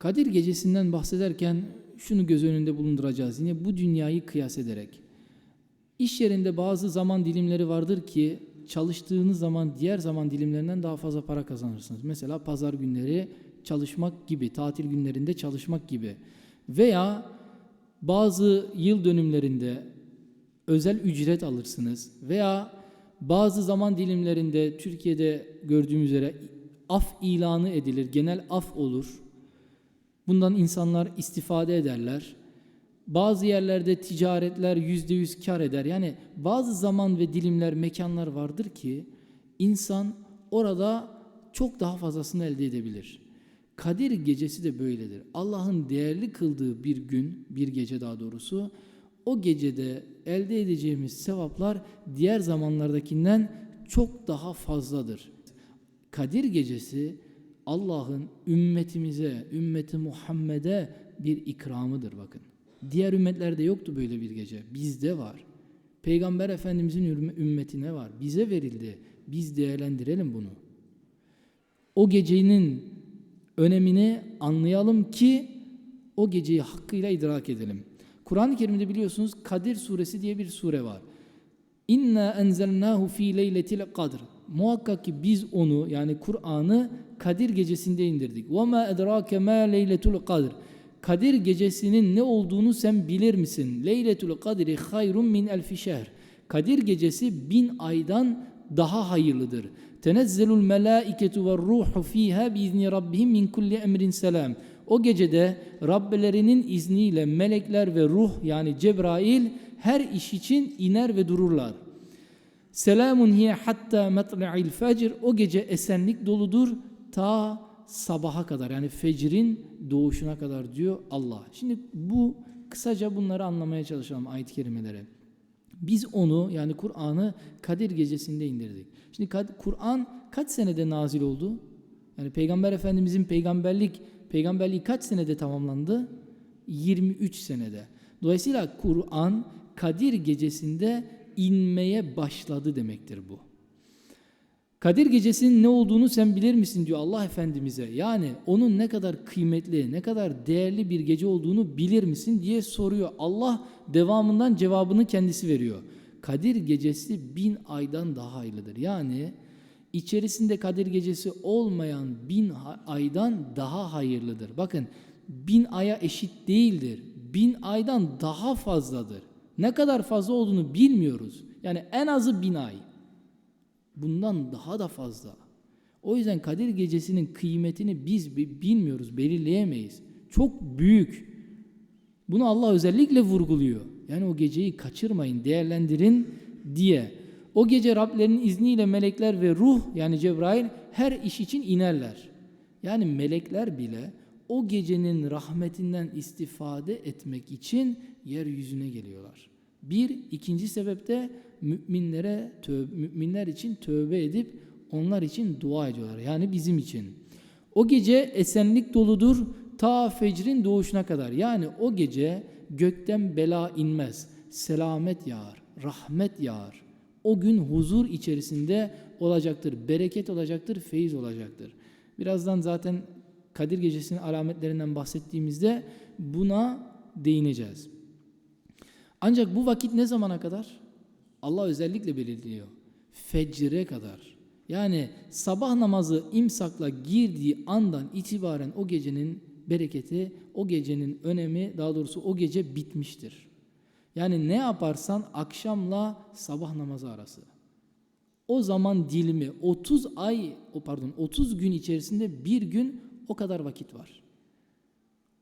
Kadir gecesinden bahsederken şunu göz önünde bulunduracağız. Yine bu dünyayı kıyas ederek. İş yerinde bazı zaman dilimleri vardır ki çalıştığınız zaman diğer zaman dilimlerinden daha fazla para kazanırsınız. Mesela pazar günleri çalışmak gibi, tatil günlerinde çalışmak gibi. Veya bazı yıl dönümlerinde özel ücret alırsınız veya bazı zaman dilimlerinde Türkiye'de gördüğümüz üzere af ilanı edilir, genel af olur. Bundan insanlar istifade ederler. Bazı yerlerde ticaretler yüzde yüz kar eder. Yani bazı zaman ve dilimler, mekanlar vardır ki insan orada çok daha fazlasını elde edebilir. Kadir gecesi de böyledir. Allah'ın değerli kıldığı bir gün, bir gece daha doğrusu, o gecede elde edeceğimiz sevaplar diğer zamanlardakinden çok daha fazladır. Kadir gecesi Allah'ın ümmetimize, ümmeti Muhammed'e bir ikramıdır bakın. Diğer ümmetlerde yoktu böyle bir gece. Bizde var. Peygamber Efendimizin ümmetine var. Bize verildi. Biz değerlendirelim bunu. O gecenin önemini anlayalım ki o geceyi hakkıyla idrak edelim. Kur'an-ı Kerim'de biliyorsunuz Kadir suresi diye bir sure var. İnna enzelnahu fi leyletil kadr. Muhakkak ki biz onu yani Kur'an'ı Kadir gecesinde indirdik. Ve ma edrake ma leyletul kadr. Kadir gecesinin ne olduğunu sen bilir misin? Leyletul kadri hayrun min elfi şehr. Kadir gecesi bin aydan daha hayırlıdır. Tenezzelul melaiketu ve ruhu fiha biizni rabbihim min kulli emrin selam. O gecede Rablerinin izniyle melekler ve ruh yani Cebrail her iş için iner ve dururlar. Selamun hiye hatta matla'il fecr. O gece esenlik doludur ta sabaha kadar yani fecrin doğuşuna kadar diyor Allah. Şimdi bu kısaca bunları anlamaya çalışalım ayet-i kerimelere. Biz onu yani Kur'an'ı Kadir gecesinde indirdik. Şimdi Kur'an kaç senede nazil oldu? Yani Peygamber Efendimizin peygamberlik peygamberliği kaç senede tamamlandı? 23 senede. Dolayısıyla Kur'an Kadir gecesinde inmeye başladı demektir bu. Kadir gecesinin ne olduğunu sen bilir misin diyor Allah Efendimiz'e. Yani onun ne kadar kıymetli, ne kadar değerli bir gece olduğunu bilir misin diye soruyor. Allah devamından cevabını kendisi veriyor. Kadir gecesi bin aydan daha hayırlıdır. Yani içerisinde Kadir gecesi olmayan bin aydan daha hayırlıdır. Bakın bin aya eşit değildir. Bin aydan daha fazladır. Ne kadar fazla olduğunu bilmiyoruz. Yani en azı bin ay. Bundan daha da fazla. O yüzden Kadir Gecesi'nin kıymetini biz bilmiyoruz, belirleyemeyiz. Çok büyük. Bunu Allah özellikle vurguluyor. Yani o geceyi kaçırmayın, değerlendirin diye. O gece Rablerinin izniyle melekler ve ruh yani Cebrail her iş için inerler. Yani melekler bile o gecenin rahmetinden istifade etmek için yeryüzüne geliyorlar. Bir, ikinci sebepte müminlere tövbe, müminler için tövbe edip onlar için dua ediyorlar. Yani bizim için. O gece esenlik doludur ta fecrin doğuşuna kadar. Yani o gece gökten bela inmez. Selamet yağar, rahmet yağar. O gün huzur içerisinde olacaktır, bereket olacaktır, feyiz olacaktır. Birazdan zaten Kadir Gecesi'nin alametlerinden bahsettiğimizde buna değineceğiz. Ancak bu vakit ne zamana kadar? Allah özellikle belirliyor. Fecre kadar. Yani sabah namazı imsakla girdiği andan itibaren o gecenin bereketi, o gecenin önemi, daha doğrusu o gece bitmiştir. Yani ne yaparsan akşamla sabah namazı arası. O zaman dilimi 30 ay, pardon 30 gün içerisinde bir gün o kadar vakit var.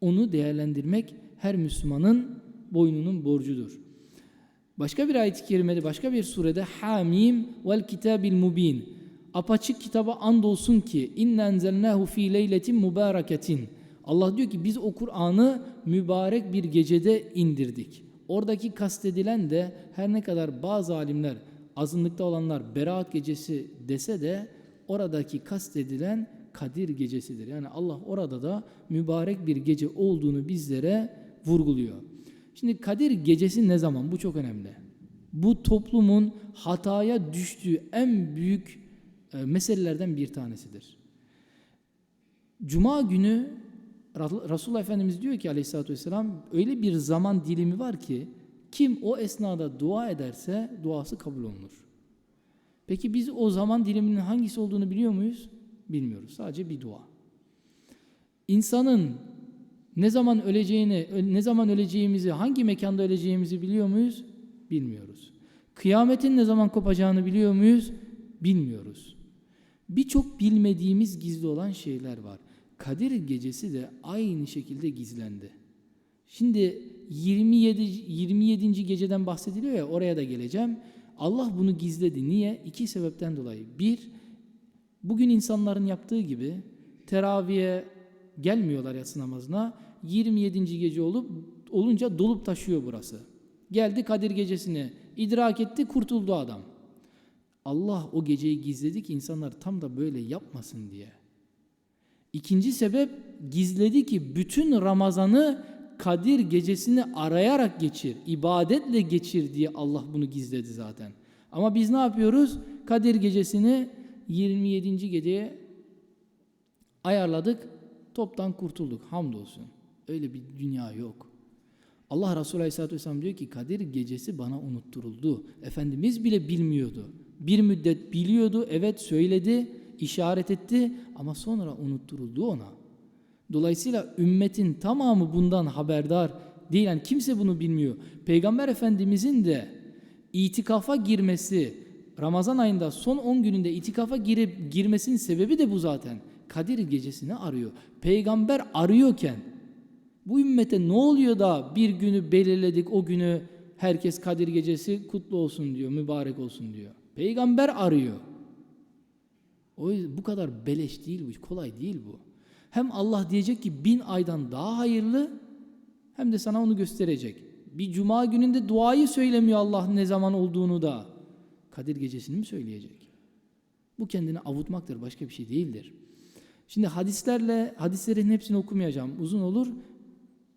Onu değerlendirmek her Müslümanın boynunun borcudur. Başka bir ayet-i kerimede, başka bir surede Hamim vel kitabil mubin. Apaçık kitaba andolsun ki inna enzelnahu fi leyletin mübareketin. Allah diyor ki biz o Kur'an'ı mübarek bir gecede indirdik. Oradaki kastedilen de her ne kadar bazı alimler azınlıkta olanlar Berat gecesi dese de oradaki kastedilen Kadir gecesidir. Yani Allah orada da mübarek bir gece olduğunu bizlere vurguluyor. Şimdi Kadir gecesi ne zaman? Bu çok önemli. Bu toplumun hataya düştüğü en büyük e, meselelerden bir tanesidir. Cuma günü Resulullah Efendimiz diyor ki aleyhissalatü vesselam öyle bir zaman dilimi var ki kim o esnada dua ederse duası kabul olunur. Peki biz o zaman diliminin hangisi olduğunu biliyor muyuz? Bilmiyoruz. Sadece bir dua. İnsanın ne zaman öleceğini, ne zaman öleceğimizi, hangi mekanda öleceğimizi biliyor muyuz? Bilmiyoruz. Kıyametin ne zaman kopacağını biliyor muyuz? Bilmiyoruz. Birçok bilmediğimiz gizli olan şeyler var. Kadir gecesi de aynı şekilde gizlendi. Şimdi 27 27. geceden bahsediliyor ya oraya da geleceğim. Allah bunu gizledi. Niye? İki sebepten dolayı. Bir, bugün insanların yaptığı gibi teraviye gelmiyorlar yatsı namazına. 27. gece olup olunca dolup taşıyor burası. Geldi Kadir gecesini idrak etti kurtuldu adam. Allah o geceyi gizledi ki insanlar tam da böyle yapmasın diye. İkinci sebep gizledi ki bütün Ramazan'ı Kadir gecesini arayarak geçir, ibadetle geçir diye Allah bunu gizledi zaten. Ama biz ne yapıyoruz? Kadir gecesini 27. geceye ayarladık, toptan kurtulduk. Hamdolsun. Öyle bir dünya yok. Allah Resulü Aleyhisselatü Vesselam diyor ki Kadir gecesi bana unutturuldu. Efendimiz bile bilmiyordu. Bir müddet biliyordu, evet söyledi, işaret etti ama sonra unutturuldu ona. Dolayısıyla ümmetin tamamı bundan haberdar değil. Yani kimse bunu bilmiyor. Peygamber Efendimizin de itikafa girmesi, Ramazan ayında son 10 gününde itikafa girip girmesinin sebebi de bu zaten. Kadir gecesini arıyor. Peygamber arıyorken bu ümmete ne oluyor da bir günü belirledik o günü herkes Kadir gecesi kutlu olsun diyor, mübarek olsun diyor. Peygamber arıyor. O bu kadar beleş değil bu, kolay değil bu. Hem Allah diyecek ki bin aydan daha hayırlı hem de sana onu gösterecek. Bir cuma gününde duayı söylemiyor Allah ne zaman olduğunu da. Kadir gecesini mi söyleyecek? Bu kendini avutmaktır, başka bir şey değildir. Şimdi hadislerle, hadislerin hepsini okumayacağım, uzun olur.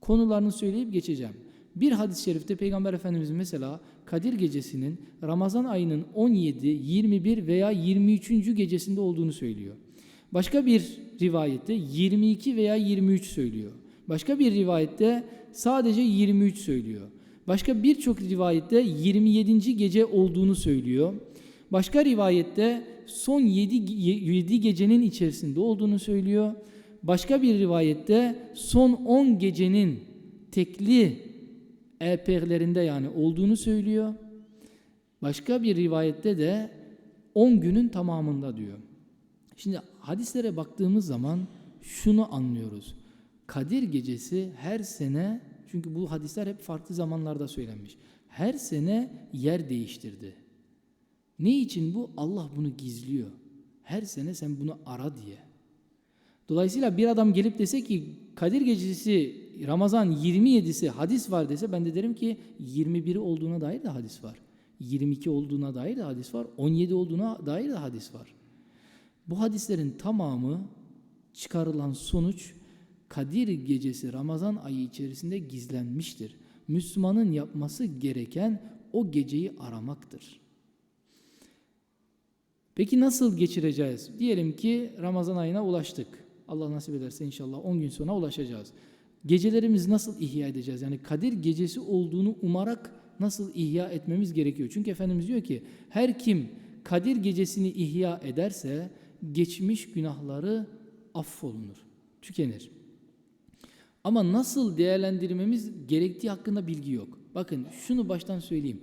Konularını söyleyip geçeceğim. Bir hadis-i şerifte Peygamber Efendimiz mesela Kadir gecesinin Ramazan ayının 17, 21 veya 23. gecesinde olduğunu söylüyor. Başka bir rivayette 22 veya 23 söylüyor. Başka bir rivayette sadece 23 söylüyor. Başka birçok rivayette 27. gece olduğunu söylüyor. Başka rivayette son 7, 7 gecenin içerisinde olduğunu söylüyor. Başka bir rivayette son 10 gecenin tekli eperlerinde yani olduğunu söylüyor. Başka bir rivayette de 10 günün tamamında diyor. Şimdi hadislere baktığımız zaman şunu anlıyoruz. Kadir gecesi her sene çünkü bu hadisler hep farklı zamanlarda söylenmiş. Her sene yer değiştirdi. Ne için bu? Allah bunu gizliyor. Her sene sen bunu ara diye. Dolayısıyla bir adam gelip dese ki Kadir gecesi Ramazan 27'si hadis var dese ben de derim ki 21'i olduğuna dair de hadis var. 22 olduğuna dair de hadis var. 17 olduğuna dair de hadis var. Bu hadislerin tamamı çıkarılan sonuç Kadir gecesi Ramazan ayı içerisinde gizlenmiştir. Müslümanın yapması gereken o geceyi aramaktır. Peki nasıl geçireceğiz? Diyelim ki Ramazan ayına ulaştık. Allah nasip ederse inşallah 10 gün sonra ulaşacağız. Gecelerimizi nasıl ihya edeceğiz? Yani Kadir gecesi olduğunu umarak nasıl ihya etmemiz gerekiyor? Çünkü Efendimiz diyor ki her kim Kadir gecesini ihya ederse geçmiş günahları affolunur, tükenir. Ama nasıl değerlendirmemiz gerektiği hakkında bilgi yok. Bakın şunu baştan söyleyeyim.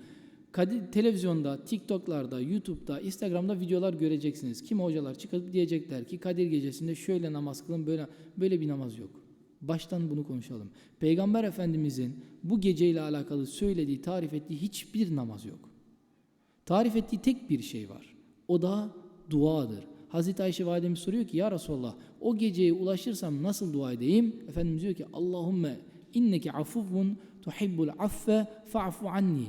Televizyonda, TikTok'larda, YouTube'da, Instagram'da videolar göreceksiniz. Kim hocalar çıkıp diyecekler ki Kadir gecesinde şöyle namaz kılın, böyle böyle bir namaz yok. Baştan bunu konuşalım. Peygamber Efendimizin bu geceyle alakalı söylediği, tarif ettiği hiçbir namaz yok. Tarif ettiği tek bir şey var. O da duadır. Hazreti Ayşe validemiz soruyor ki ya Resulallah o geceye ulaşırsam nasıl dua edeyim? Efendimiz diyor ki Allahümme inneke afuvun tuhibbul affe fa'fu anni.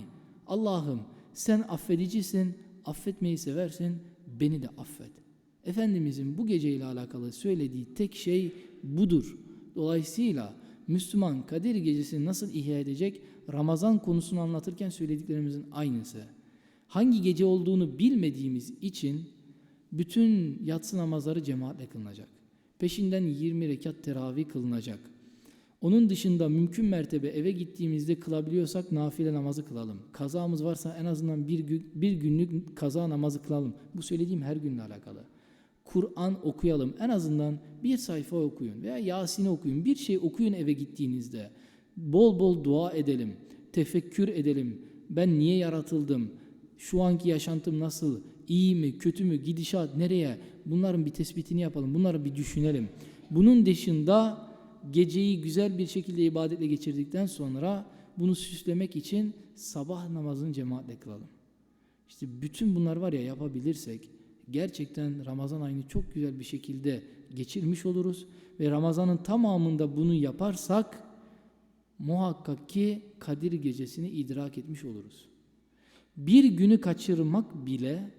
Allah'ım sen affedicisin, affetmeyi seversin, beni de affet. Efendimizin bu geceyle alakalı söylediği tek şey budur. Dolayısıyla Müslüman Kadir gecesini nasıl ihya edecek? Ramazan konusunu anlatırken söylediklerimizin aynısı. Hangi gece olduğunu bilmediğimiz için bütün yatsı namazları cemaatle kılınacak. Peşinden 20 rekat teravih kılınacak. Onun dışında mümkün mertebe eve gittiğimizde kılabiliyorsak nafile namazı kılalım. Kazamız varsa en azından bir, gün, bir günlük kaza namazı kılalım. Bu söylediğim her günle alakalı. Kur'an okuyalım. En azından bir sayfa okuyun veya Yasin'i okuyun. Bir şey okuyun eve gittiğinizde. Bol bol dua edelim. Tefekkür edelim. Ben niye yaratıldım? Şu anki yaşantım nasıl? İyi mi, kötü mü, gidişat nereye? Bunların bir tespitini yapalım. Bunları bir düşünelim. Bunun dışında geceyi güzel bir şekilde ibadetle geçirdikten sonra bunu süslemek için sabah namazını cemaatle kılalım. İşte bütün bunlar var ya yapabilirsek gerçekten Ramazan ayını çok güzel bir şekilde geçirmiş oluruz ve Ramazan'ın tamamında bunu yaparsak muhakkak ki Kadir gecesini idrak etmiş oluruz. Bir günü kaçırmak bile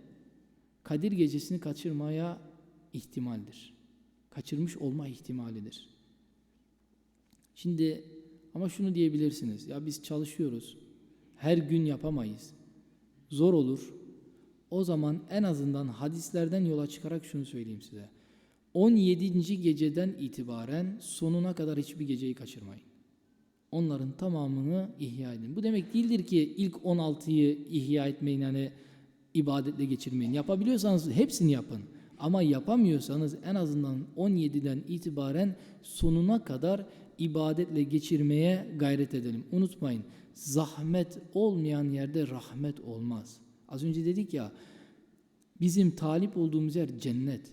Kadir gecesini kaçırmaya ihtimaldir. Kaçırmış olma ihtimalidir. Şimdi ama şunu diyebilirsiniz. Ya biz çalışıyoruz. Her gün yapamayız. Zor olur. O zaman en azından hadislerden yola çıkarak şunu söyleyeyim size. 17. geceden itibaren sonuna kadar hiçbir geceyi kaçırmayın. Onların tamamını ihya edin. Bu demek değildir ki ilk 16'yı ihya etmeyin yani ibadetle geçirmeyin. Yapabiliyorsanız hepsini yapın. Ama yapamıyorsanız en azından 17'den itibaren sonuna kadar ibadetle geçirmeye gayret edelim. Unutmayın zahmet olmayan yerde rahmet olmaz. Az önce dedik ya bizim talip olduğumuz yer cennet.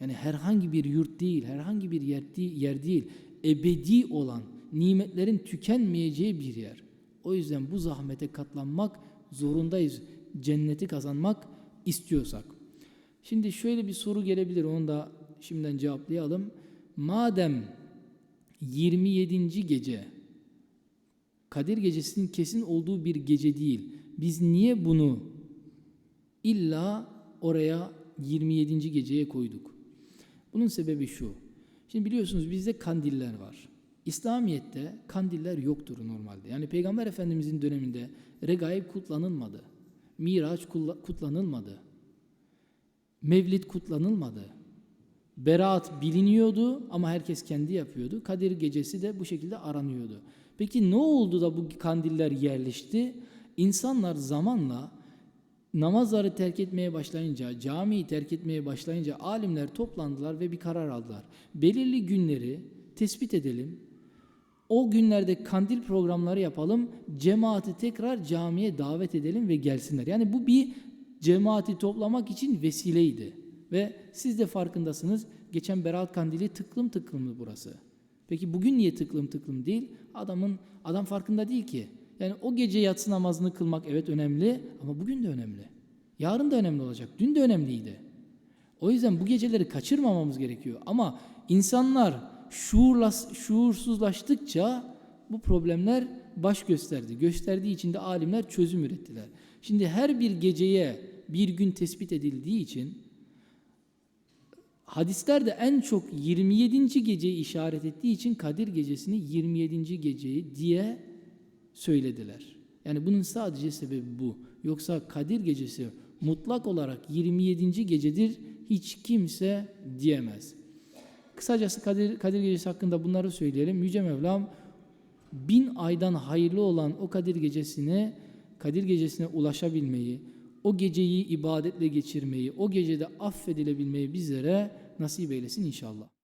Yani herhangi bir yurt değil, herhangi bir yer değil, yer değil. Ebedi olan, nimetlerin tükenmeyeceği bir yer. O yüzden bu zahmete katlanmak zorundayız. Cenneti kazanmak istiyorsak. Şimdi şöyle bir soru gelebilir, onu da şimdiden cevaplayalım. Madem 27. gece Kadir gecesinin kesin olduğu bir gece değil. Biz niye bunu illa oraya 27. geceye koyduk? Bunun sebebi şu. Şimdi biliyorsunuz bizde kandiller var. İslamiyet'te kandiller yoktur normalde. Yani Peygamber Efendimizin döneminde regaib kutlanılmadı. Miraç kutlanılmadı. Mevlid kutlanılmadı. Beraat biliniyordu ama herkes kendi yapıyordu. Kadir gecesi de bu şekilde aranıyordu. Peki ne oldu da bu kandiller yerleşti? İnsanlar zamanla namazları terk etmeye başlayınca, camiyi terk etmeye başlayınca alimler toplandılar ve bir karar aldılar. Belirli günleri tespit edelim. O günlerde kandil programları yapalım. Cemaati tekrar camiye davet edelim ve gelsinler. Yani bu bir cemaati toplamak için vesileydi. Ve siz de farkındasınız. Geçen Berat Kandili tıklım tıklımdı burası. Peki bugün niye tıklım tıklım değil? Adamın adam farkında değil ki. Yani o gece yatsı namazını kılmak evet önemli ama bugün de önemli. Yarın da önemli olacak. Dün de önemliydi. O yüzden bu geceleri kaçırmamamız gerekiyor. Ama insanlar şuursuzlaştıkça bu problemler baş gösterdi. Gösterdiği için de alimler çözüm ürettiler. Şimdi her bir geceye bir gün tespit edildiği için hadislerde en çok 27. geceyi işaret ettiği için Kadir gecesini 27. geceyi diye söylediler. Yani bunun sadece sebebi bu. Yoksa Kadir gecesi mutlak olarak 27. gecedir hiç kimse diyemez. Kısacası Kadir, Kadir gecesi hakkında bunları söyleyelim. Yüce Mevlam bin aydan hayırlı olan o Kadir gecesine Kadir gecesine ulaşabilmeyi, o geceyi ibadetle geçirmeyi, o gecede affedilebilmeyi bizlere nasip eylesin inşallah.